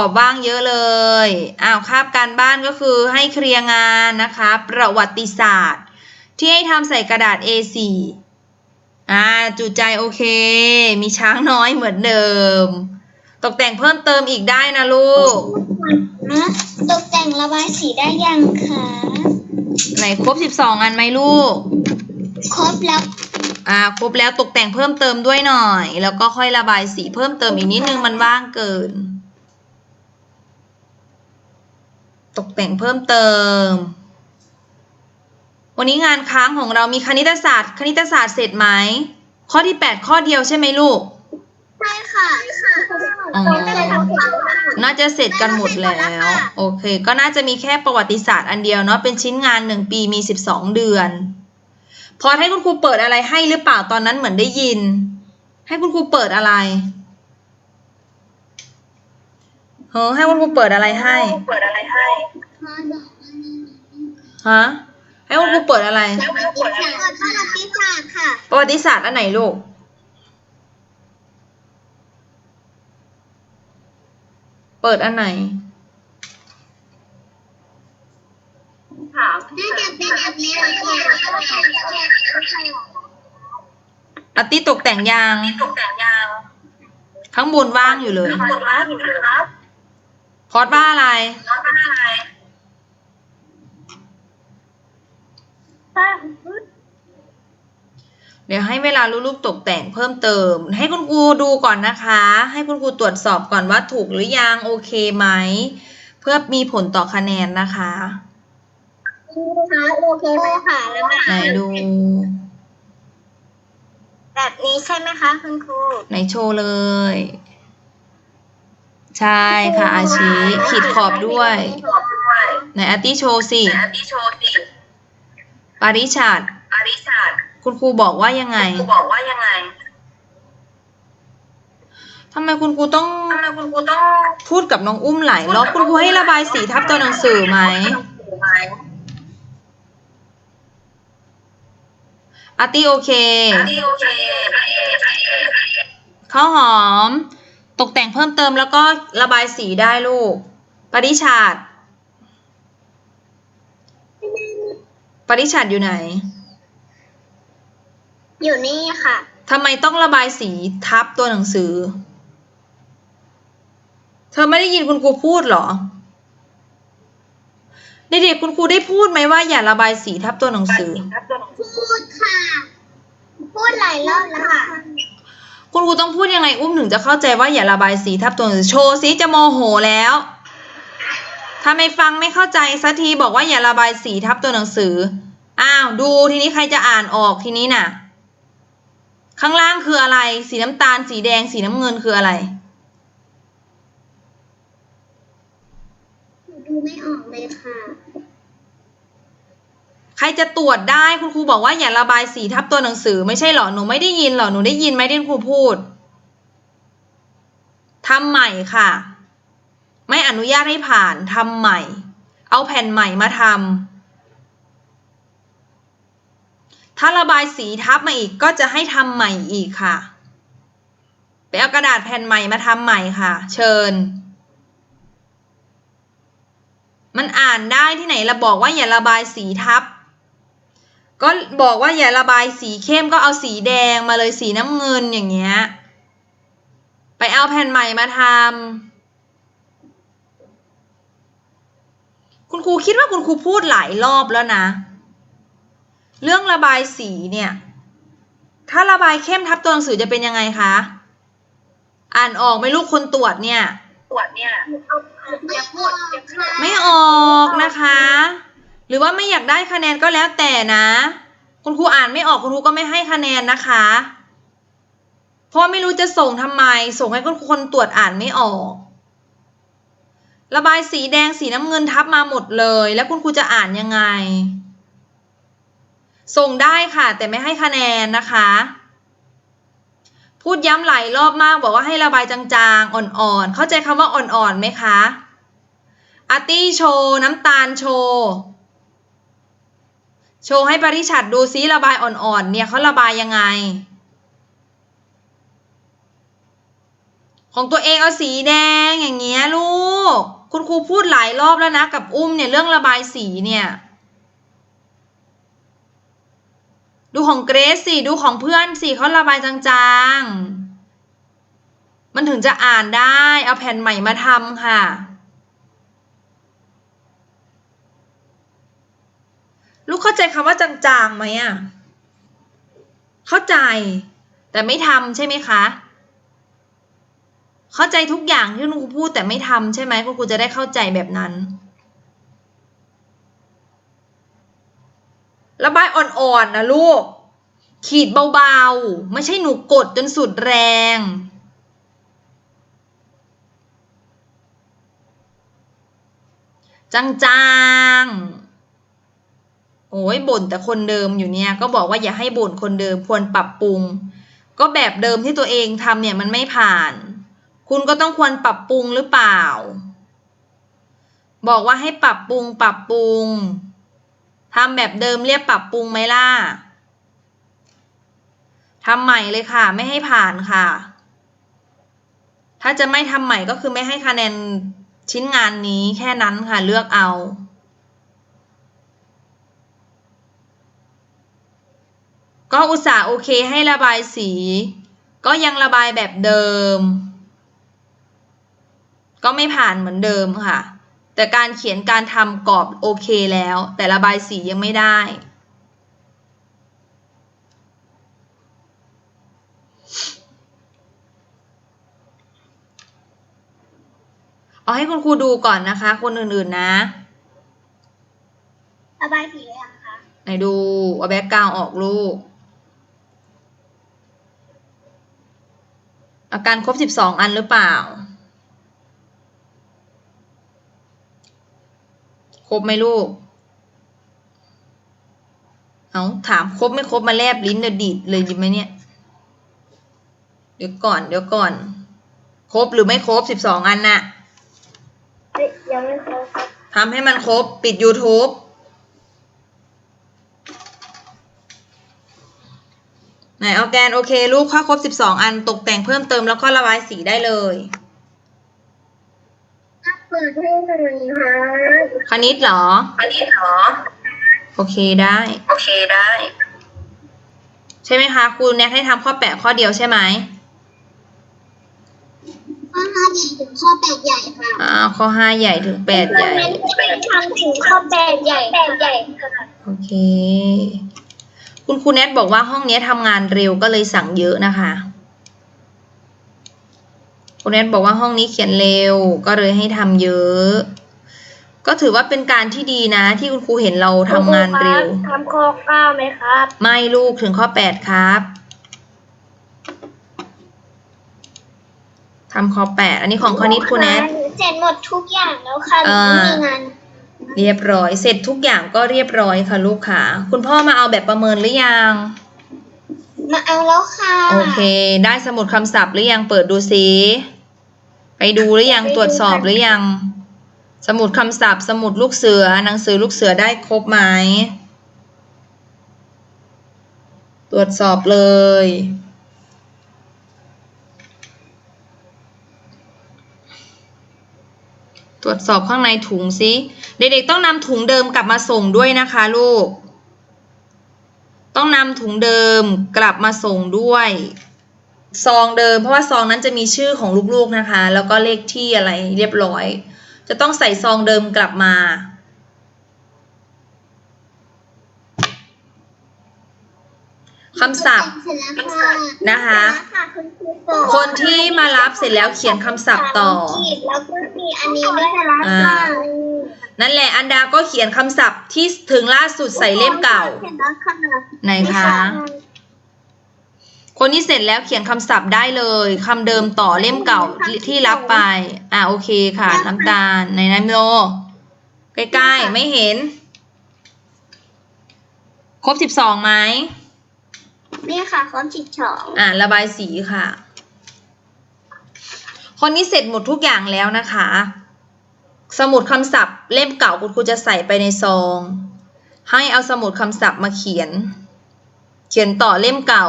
ตอบบ้างเยอะเลย อ้าวคาบการบ้านก็คือให้เคลียร์งานนะคะ ประวัติศาสตร์ ที่ให้ทำใส่กระดาษ A4 อ่าจุใจโอเค มีช้างน้อยเหมือนเดิม ตกแต่งเพิ่มเติมอีกได้นะลูกตกแต่งระบายสีได้ยังคะไหนครบ12อันไหมลูก ครบแล้ว อ่าครบแล้วตกแต่งเพิ่มเติมด้วยหน่อย แล้วก็ค่อยระบายสีเพิ่มเติมอีกนิดนึงมันว่างเกิน ตกแต่งเพิ่มเติม วันนี้งานค้างของเรามีคณิตศาสตร์ คณิตศาสตร์เสร็จไหม ข้อที่ 8 ข้อเดียวใช่ไหมลูก ใช่ค่ะอ๋อน่าจะเสร็จกันหมดแล้ว โอเค ก็น่าจะมีแค่ประวัติศาสตร์อันเดียวเนาะ เป็นชิ้นงานหนึ่งปีมี12เดือน พอให้คุณครูเปิดอะไรให้หรือเปล่าตอนนั้นเหมือนได้ยิน ให้คุณครูเปิดอะไร เออให้คุณครูเปิดอะไรให้ เปิดอะไรให้ฮะให้คุณครูเปิดอะไรประวัติศาสตร์ประวัติศาสตร์ค่ะ ประวัติศาสตร์อันไหนลูก เปิดอันไหนถามน่าจะเป็นแบบนี้ค่ะอาร์ตี้ตกแต่งยางตกแต่งยาง ข้างบนว่างอยู่เลยกดว่าอยู่นะครับ พอดว่าอะไรแล้วก็อะไรป้าเดี๋ยวให้เวลาลูกๆตกแต่งเพิ่มเติม ให้คุณครูดูก่อนนะคะ ให้คุณครูตรวจสอบก่อนว่าถูกหรือยังโอเคไหม เพื่อมีผลต่อคะแนนนะคะค่ะโอเคไหมค่ะแล้วไหนดู แบบนี้ใช่ไหมคะคุณครูไหนโชว์เลย ใช่ค่ะ อาชีขีดขอบด้วยตอบด้วยไหนอาร์ตี้โชว์สิแต่อันที่โชว์สิปาริชาดอาริสาดคุณครูบอกว่ายังไงครูบอกว่ายังไงทำไมคุณครูต้องทำไมคุณครูต้องพูดกับน้องอุ้มหลายรอบคุณครูให้ระบายสีทับตัวหนังสือไหมไหมอาร์ตี้โอเคอันที่โอเคข้าวหอม ตกแต่งเพิ่มเติมแล้วก็ระบายสีได้ลูก ปริชาดปริชาดอยู่ไหน อยู่นี่ค่ะทำไมต้องระบายสีทับตัวหนังสือ เธอไม่ได้ยินคุณครูพูดเหรอ เด็กๆคุณครูได้พูดไหมว่าอย่าระบายสีทับตัวหนังสือ พูดค่ะ พูดหลายรอบแล้วค่ะ คุณครูต้องพูดยังไงอุ้มถึงจะเข้าใจว่าอย่าระบายสีทับตัวหนังสือโชว์ซิจะโมโหแล้วถ้าไม่ฟังไม่เข้าใจสักทีบอกว่าอย่าระบายสีทับตัวหนังสือ อ้าวดูทีนี้ใครจะอ่านออกทีนี้น่ะ ข้างล่างคืออะไร สีน้ำตาล สีแดง สีน้ำเงินคืออะไร ดูไม่ออกเลยค่ะ รจะตรวจได้คุณครูบอกว่าอย่าระบายสีทับตัวหนังสือ ไม่ใช่เหรอหนูไม่ได้ยินเหรอหนูได้ยินไหมที่ครูพูดทำใหม่ค่ะ ไม่อนุญาตให้ผ่านทำใหม่ เอาแผ่นใหม่มาทำถ้าระบายสีทับมาอีกก็จะให้ทำใหม่อีกค่ะไปเอากระดาษแผ่นใหม่มาทำใหม่ค่ะ เชิญมันอ่านได้ที่ไหนเราบอกว่าอย่าระบายสีทับ ก็บอกว่าอย่าระบายสีเข้มก็เอาสีแดงมาเลยสีน้ำเงินอย่างเงี้ย ไปเอาแผ่นใหม่มาทำคุณครูคิดว่าคุณครูพูดหลายรอบแล้วนะ เรื่องระบายสีเนี่ย ถ้าระบายเข้มทับตัวหนังสือจะเป็นยังไงคะ อ่านออกไหมลูกคนตรวจเนี่ย ตรวจเนี่ย ไม่พูดค่ะไม่ออกนะคะ หรือว่าไม่อยากได้คะแนนก็แล้วแต่นะ คุณครูอ่านไม่ออกคุณครูก็ไม่ให้คะแนนนะคะ เพราะว่าไม่รู้จะส่งทำไม ส่งให้คนคนตรวจอ่านไม่ออก ระบายสีแดงสีน้ำเงินทับมาหมดเลย แล้วคุณครูจะอ่านยังไง ส่งได้ค่ะ แต่ไม่ให้คะแนนนะคะ พูดย้ำหลายรอบมากบอกว่าให้ระบายจางๆ อ่อนๆ เข้าใจคำว่าอ่อนๆไหมคะอาร์ตี้โชว์น้ำตาลโชว์ โชว์ให้ปริชัดดูซิระบายอ่อนๆ เนี่ยเขาระบายยังไง ของตัวเองเอาสีแดงอย่างเงี้ยลูก คุณครูพูดหลายรอบแล้วนะกับอุ้มเนี่ยเรื่องระบายสีเนี่ยดูของเกรซสิ ดูของเพื่อนสิเขาระบายจางๆ มันถึงจะอ่านได้ เอาแผ่นใหม่มาทำค่ะ ลูกเข้าใจคำว่าจางๆไหมอะ เข้าใจ แต่ไม่ทำใช่ไหมคะ เข้าใจทุกอย่างที่คุณครูพูดแต่ไม่ทำใช่ไหมคุณครูจะได้เข้าใจแบบนั้น ระบายอ่อนๆนะลูก ขีดเบาๆ ไม่ใช่หนูกดจนสุดแรงจางๆ โอ้ยบ่นแต่คนเดิมอยู่เนี่ยก็บอกว่าอย่าให้บ่นคนเดิมควรปรับปรุง ก็แบบเดิมที่ตัวเองทำเนี่ยมันไม่ผ่าน คุณก็ต้องควรปรับปรุงหรือเปล่า บอกว่าให้ปรับปรุงปรับปรุงทำแบบเดิมเรียกปรับปรุงไหมล่ะทำใหม่เลยค่ะ ไม่ให้ผ่านค่ะ ถ้าจะไม่ทำใหม่ก็คือไม่ให้คะแนนชิ้นงานนี้แค่นั้นค่ะเลือกเอา ก็อุตส่าห์โอเคให้ระบายสี ก็ยังระบายแบบเดิม ก็ไม่ผ่านเหมือนเดิมค่ะ แต่การเขียนการทำกรอบโอเคแล้ว แต่ระบายสียังไม่ได้ เอาให้คุณครูดูก่อนนะคะ คนอื่นๆนะ ระบายสีเลยยังคะ ไหนดูเอาแบ็กกราวออกลูก อาการครบสิบสองอันหรือเปล่า ครบไหมลูก เอาถามครบไม่ครบมาแลบลิ้นเดี๋ยวดีดเลยดีไหมเนี่ย เดี๋ยวก่อน เดี๋ยวก่อน ครบหรือไม่ครบสิบสองอันน่ะยังไม่ครบทำให้มันครบ ปิด YouTube ไหนเอาแกนโอเคลูกข้อครบ 12 อันตกแต่งเพิ่มเติมแล้วก็ระบายสีได้เลยเปิดให้หน่อยค่ะคณิตเหรอ อันนี้เหรอ โอเคได้ โอเคได้ ใช่ไหมคะครูแนะให้ทำข้อแปดข้อเดียวใช่ไหมข้อห้าใหญ่ถึงข้อแปดใหญ่ค่ะอ่าข้อ5ใหญ่ถึง8ใหญ่ไม่ทำถึงข้อแปดใหญ่แปดใหญ่ค่ะโอเค คุณครูแนทบอกว่าห้องเนี้ยทำงานเร็วก็เลยสั่งเยอะนะคะคุณแนทบอกว่าห้องนี้เขียนเร็วก็เลยให้ทำเยอะ ก็ถือว่าเป็นการที่ดีนะ ที่คุณครูเห็นเราทำงานเร็วทำข้อเก้าไหมครับ ไม่ลูกถึงข้อ8ครับทำข้อ8อันนี้ของคณิตครูแนทเสร็จหมดทุกอย่างแล้วค่ะหนูอ่าไม่มีงาน เรียบร้อย เสร็จทุกอย่างก็เรียบร้อยค่ะลูกค่ะ คุณพ่อมาเอาแบบประเมินหรือยัง มาเอาแล้วค่ะ โอเค ได้สมุดคำศัพท์หรือยัง เปิดดูซิไปดูหรือยัง ตรวจสอบหรือยัง สมุดคำศัพท์ สมุดลูกเสือ หนังสือลูกเสือได้ครบไหม ตรวจสอบเลย ตรวจสอบข้างในถุงซิเด็กๆต้องนำถุงเดิมกลับมาส่งด้วยนะคะลูก ต้องนำถุงเดิมกลับมาส่งด้วยซองเดิม เพราะว่าซองนั้นจะมีชื่อของลูกๆนะคะ แล้วก็เลขที่อะไรเรียบร้อย จะต้องใส่ซองเดิมกลับมา คำศัพท์เสร็จแล้วค่ะนะคะเสร็จแล้วค่ะคุณครูบอกคนที่มารับเสร็จแล้วเขียนคำศัพท์ต่อ แล้วก็มีอันนี้ด้วยค่ะอ่านั่นแหละอันดาก็เขียนคำศัพท์ที่ถึงล่าสุดใส่เล่มเก่าเสร็จแล้วค่ะไหนคะ คนที่เสร็จแล้วเขียนคำศัพท์ได้เลยคำเดิมต่อเล่มเก่าที่รับไป อ่าโอเคค่ะ น้ำตาลในน้ำโลใกล้ๆไม่เห็น ครบสิบสองไหม นี่ค่ะครบสิบสอง อ่าระบายสีค่ะ คนนี้เสร็จหมดทุกอย่างแล้วนะคะ สมุดคำศัพท์ เล่มเก่าคุณครูจะใส่ไปในซอง ให้เอาสมุดคำศัพท์มาเขียน เขียนต่อเล่มเก่า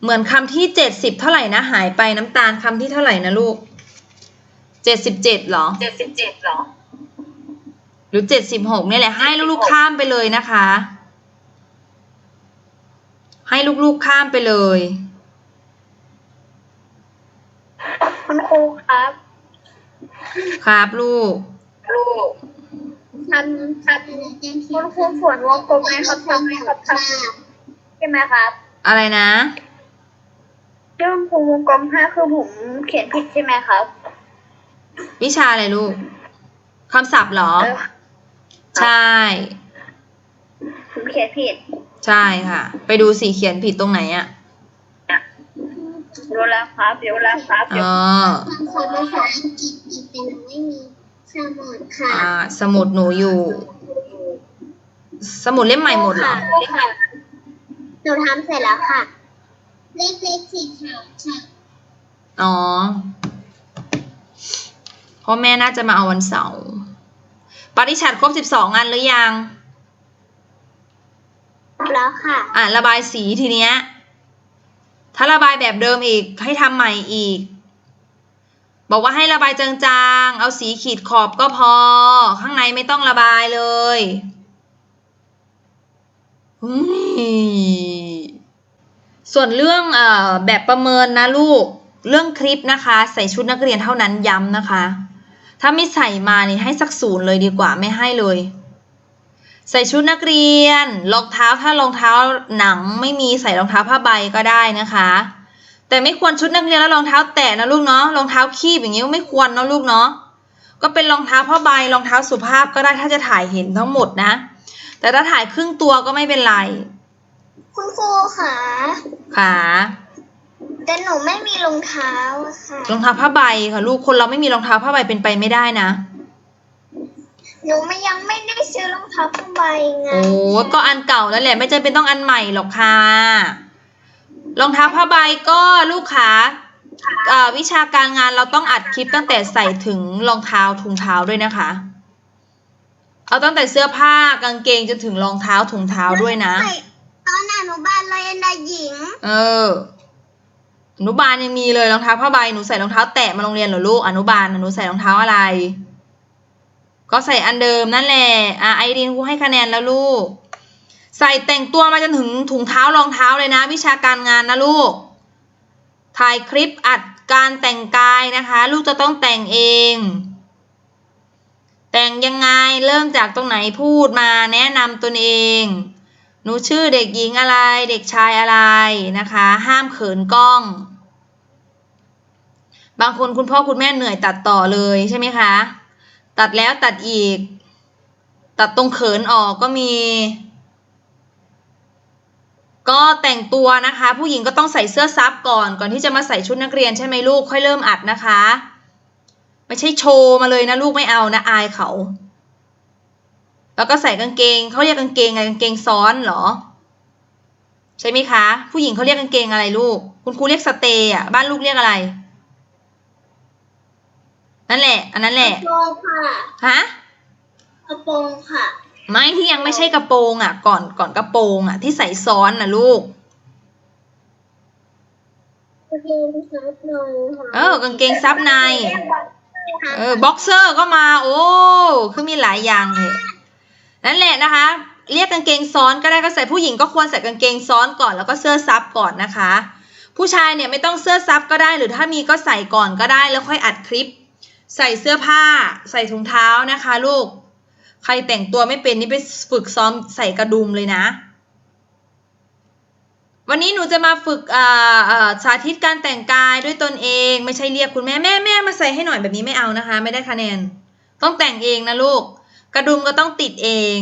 เหมือนคำที่เจ็ดสิบเท่าไหร่นะหายไปน้ำตาลคำที่เท่าไหร่นะลูกเจ็ดสิบเจ็ดหรอเจ็ดสิบเจ็ดเหรอห รือเจ็ดสิบหกนี่ยแหละ ให้ลูกๆข้ามไปเลยนะคะ ให้ลูกๆข้ามไปเลย คุณครูครับ ครับลูก ลูกทำทำคุณครูฝนวงกลมไหมครับทำไหมครับทำใช่ไหมครับ อะไรนะเรื่องครูวงกลมห้าคือผมเขียนผิดใช่ไหมครับ วิชาอะไรลูกคำศัพท์เหรอเออ ใช่ผมเขียนผิดใช่ค่ะ ไปดูสีเขียนผิดตรงไหนอะรู้แล้วครับเดี๋ยวแล้วครับเดี๋ยวอ๋อขอภาษาอังกฤษอีกแต่หนูไม่มีสมุดค่ะอ่า สมุดหนูอยู่ สมุดเล่มใหม่หมดเหรอหนูทำเสร็จแล้วค่ะเล็กๆสีขาวค่ะอ๋อเพราะแม่น่าจะมาเอาวันเสาร์ ปริชัดครบสิบสองงานหรือยัง แล้วค่ะ อะระบายสีทีเนี้ย ถ้าระบายแบบเดิมอีกให้ทำใหม่อีก บอกว่าให้ระบายจางๆ เอาสีขีดขอบก็พอ ข้างในไม่ต้องระบายเลยอุ๊ยส่วนเรื่องเออแบบประเมินนะลูก เรื่องคลิปนะคะ ใส่ชุดนักเรียนเท่านั้นย้ำนะคะ ถ้าไม่ใส่มานี่ให้สักศูนย์เลยดีกว่าไม่ให้เลย ใส่ชุดนักเรียนรองเท้าถ้ารองเท้าหนังไม่มีใส่รองเท้าผ้าใบก็ได้นะคะ แต่ไม่ควรชุดนักเรียนแล้วรองเท้าแตะนะลูกเนาะรองเท้าคีบอย่างนี้ไม่ควรเนาะลูกเนาะก็เป็นรองเท้าผ้าใบรองเท้าสุภาพก็ได้ถ้าจะถ่ายเห็นทั้งหมดนะ แต่ถ้าถ่ายครึ่งตัวก็ไม่เป็นไร คุณครูค่ะขา แต่หนูไม่มีรองเท้าอะค่ะ รองเท้าผ้าใบค่ะลูกคนเราไม่มีรองเท้าผ้าใบเป็นไปไม่ได้นะหนูไม่ยังไม่ได้ซื้อรองเท้าผ้าใบไงโอ้ก็อันเก่าแล้วแหละไม่จำเป็นต้องอันใหม่หรอกค่ะรองเท้าผ้าใบก็ลูกค้าเอ่อวิชาการงานเราต้องอัดคลิปตั้งแต่ใส่ถึงรองเท้าถุงเท้าด้วยนะคะ เอาตั้งแต่เสื้อผ้ากางเกงจนถึงรองเท้าถุงเท้าด้วยนะ ตอนอนุบาลเลยนายหญิง เออ อนุบาลยังมีเลยรองเท้าผ้าใบหนูใส่รองเท้าแตะมาโรงเรียนเหรอลูกอนุบาลหนูใส่รองเท้าอะไร ก็ใส่อันเดิมนั่นแหละอะไอรีนครูให้คะแนนแล้วลูก ใส่แต่งตัวมาจนถึงถุงเท้ารองเท้าเลยนะ วิชาการงานนะลูก ถ่ายคลิปอัดการแต่งกายนะคะ ลูกจะต้องแต่งเอง แต่งยังไงเริ่มจากตรงไหนพูดมาแนะนำตนเอง หนูชื่อเด็กหญิงอะไร เด็กชายอะไรนะคะ ห้ามเขินกล้อง บางคนคุณพ่อคุณแม่เหนื่อยตัดต่อเลยใช่ไหมคะ ตัดแล้วตัดอีก ตัดตรงเขินออกก็มี ก็แต่งตัวนะคะ ผู้หญิงก็ต้องใส่เสื้อซับก่อน ก่อนที่จะมาใส่ชุดนักเรียนใช่ไหมลูก ค่อยเริ่มอัดนะคะ ไม่ใช่โชว์มาเลยนะลูกไม่เอานะอายเขา แล้วก็ใส่กางเกงเขาเรียกกางเกงอะไรกางเกงซ้อนเหรอ ใช่ไหมคะ ผู้หญิงเขาเรียกกางเกงอะไรลูก คุณครูเรียกสเตย์อะบ้านลูกเรียกอะไร นั่นแหละ อันนั้นแหละกระโปรงค่ะฮะกระโปรงค่ะไม่ที่ยังไม่ใช่กระโปรงอะ ก่อนก่อนกระโปรงอะ ที่ใส่ซ้อนน่ะลูกกางเกงซับในค่ะเออกางเกงซับใน เออบ็อกเซอร์ก็มา โอ้คือมีหลายอย่างเลย นั่นแหละนะคะ เรียกกางเกงซ้อนก็ได้ก็ใส่ผู้หญิงก็ควรใส่กางเกงซ้อนก่อนแล้วก็เสื้อซับก่อนนะคะ ผู้ชายเนี่ยไม่ต้องเสื้อซับก็ได้ หรือถ้ามีก็ใส่ก่อนก็ได้แล้วค่อยอัดคลิป ใส่เสื้อผ้า ใส่ถุงเท้านะคะ ลูก ใครแต่งตัวไม่เป็นนี่ไปฝึกซ้อมใส่กระดุมเลยนะ วันนี้หนูจะมาฝึกสาธิตการแต่งกายด้วยตนเอง ไม่ใช่เรียกคุณแม่แม่แม่มาใส่ให้หน่อยแบบนี้ไม่เอานะคะ ไม่ได้คะแนน ต้องแต่งเองนะลูก กระดุมก็ต้องติดเอง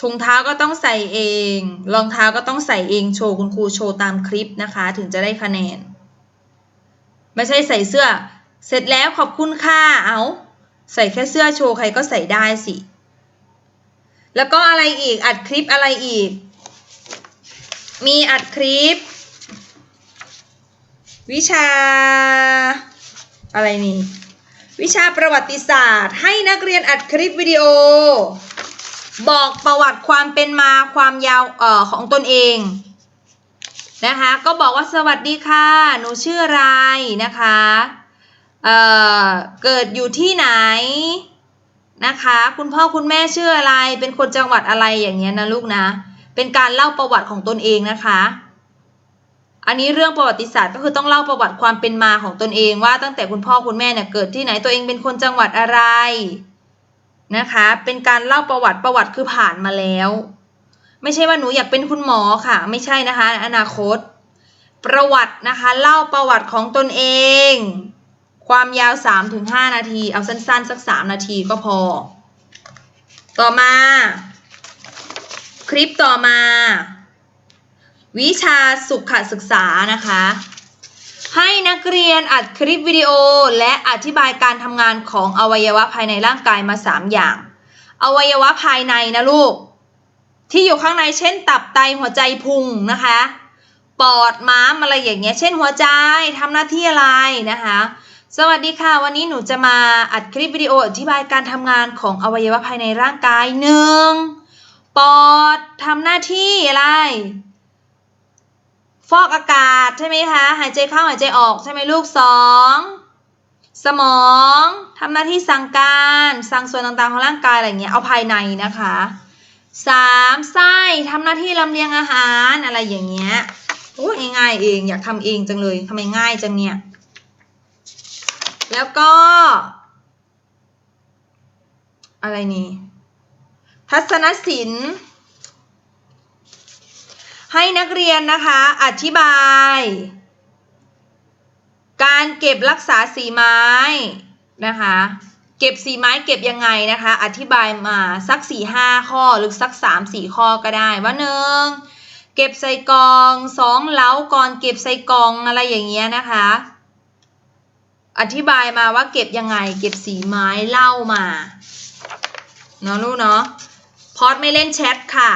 ถุงเท้าก็ต้องใส่เอง รองเท้าก็ต้องใส่เองโชว์คุณครูโชว์ตามคลิปนะคะ ถึงจะได้คะแนน ไม่ใช่ใส่เสื้อ เสร็จแล้วขอบคุณค่ะเอาใส่แค่เสื้อโชว์ใครก็ใส่ได้สิ แล้วก็อะไรอีกอัดคลิปอะไรอีก มีอัดคลิป วิชา อะไรนี่ วิชาประวัติศาสตร์ ให้นักเรียนอัดคลิปวิดีโอ บอกประวัติความเป็นมาความยาวเอ่อของตนเองนะคะ ก็บอกว่าสวัสดีค่ะ หนูชื่ออะไรนะคะเอ่อเกิดอยู่ที่ไหนนะคะ คุณพ่อคุณแม่ชื่ออะไร เป็นคนจังหวัดอะไรอย่างเงี้ยนะลูกนะ เป็นการเล่าประวัติของตนเองนะคะ อันนี้เรื่องประวัติศาสตร์ก็คือต้องเล่าประวัติความเป็นมาของตนเองว่าตั้งแต่คุณพ่อคุณแม่เนี่ยเกิดที่ไหนตัวเองเป็นคนจังหวัดอะไรนะคะ เป็นการเล่าประวัติประวัติคือผ่านมาแล้ว ไม่ใช่ว่าหนูอยากเป็นคุณหมอค่ะ ไม่ใช่นะคะ อนาคต ประวัตินะคะ เล่าประวัติของตนเอง ความยาว 3-5 นาที เอาสั้นๆ สัก 3 นาทีก็พอ ต่อมา คลิปต่อมา วิชาสุขศึกษานะคะ ให้นักเรียนอัดคลิปวิดีโอและอธิบายการทำงานของอวัยวะภายในร่างกายมา 3 อย่าง อวัยวะภายในนะลูก ที่อยู่ข้างในเช่น ตับไตหัวใจพุงนะคะ ปอดม้ามอะไรอย่างเงี้ย เช่นหัวใจทำหน้าที่อะไรนะคะ สวัสดีค่ะ วันนี้หนูจะมาอัดคลิปวิดีโออธิบายการทำงานของอวัยวะภายในร่างกายหนึ่งปอดทำหน้าที่อะไร ฟอกอากาศใช่ไหมคะ หายใจเข้าหายใจออกใช่ไหมลูกสองสมองทำหน้าที่สั่งการสั่งส่วนต่างๆของร่างกายอะไรเงี้ยเอาภายในนะคะสามไส้ทำหน้าที่ลำเลียงอาหารอะไรอย่างเงี้ยโอ้ยง่ายๆเองอยากทำเองจังเลยทำไมง่ายจังเนี่ย แล้วก็ อะไรนี่ ทัศนศิลป์ ให้นักเรียนนะคะอธิบาย การเก็บรักษาสีไม้นะคะ เก็บสีไม้เก็บยังไงนะคะ อธิบายมาสักสี่ห้าข้อหรือสักสามสี่ข้อก็ได้ว่าหนึ่งเก็บใส่กองสองเล้าก่อนเก็บใส่กองอะไรอย่างเงี้ยนะคะ อธิบายมาว่าเก็บยังไง เก็บสีไม้เล่ามาเนาะลูกเนาะพอดไม่เล่นแชทค่ะ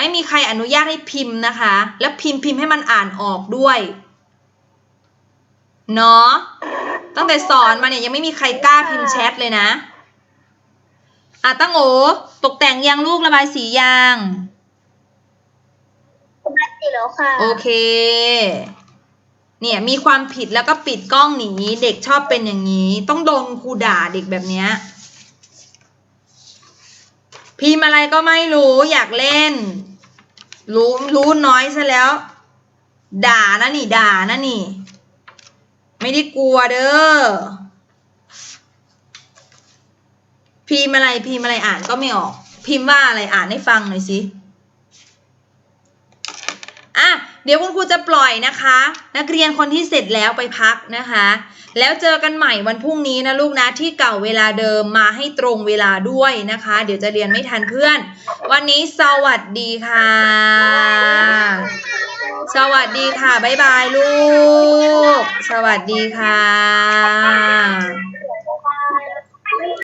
ไม่มีใครอนุญาตให้พิมพ์นะคะ แล้วพิมพ์พิมพ์ให้มันอ่านออกด้วย เนาะ ตั้งแต่สอนมาเนี่ยยังไม่มีใครกล้าพิมพ์แชทเลยนะ อะตั้งโอตกแต่งยังลูกระบายสียางผมได้สีแล้วค่ะ โอเค เนี่ยมีความผิดแล้วก็ปิดกล้องหนีเด็กชอบเป็นอย่างนี้ ต้องโดนครูด่าเด็กแบบเนี้ยพิมพ์อะไรก็ไม่รู้อยากเล่น รู้รู้น้อยซะแล้ว ด่านะนี่ ด่านะนี่ ไม่ได้กลัวเด้อพิมพ์อะไรพิมพ์อะไรอ่านก็ไม่ออก พิมพ์ว่าอะไรอ่านให้ฟังหน่อยสิอะเดี๋ยวคุณครูจะปล่อยนะคะ นักเรียนคนที่เสร็จแล้วไปพักนะคะ แล้วเจอกันใหม่วันพรุ่งนี้นะลูกนะที่เก่าเวลาเดิมมาให้ตรงเวลาด้วยนะคะ เดี๋ยวจะเรียนไม่ทันเพื่อน วันนี้สวัสดีค่ะ สวัสดีค่ะ บ๊ายบายลูก สวัสดีค่ะ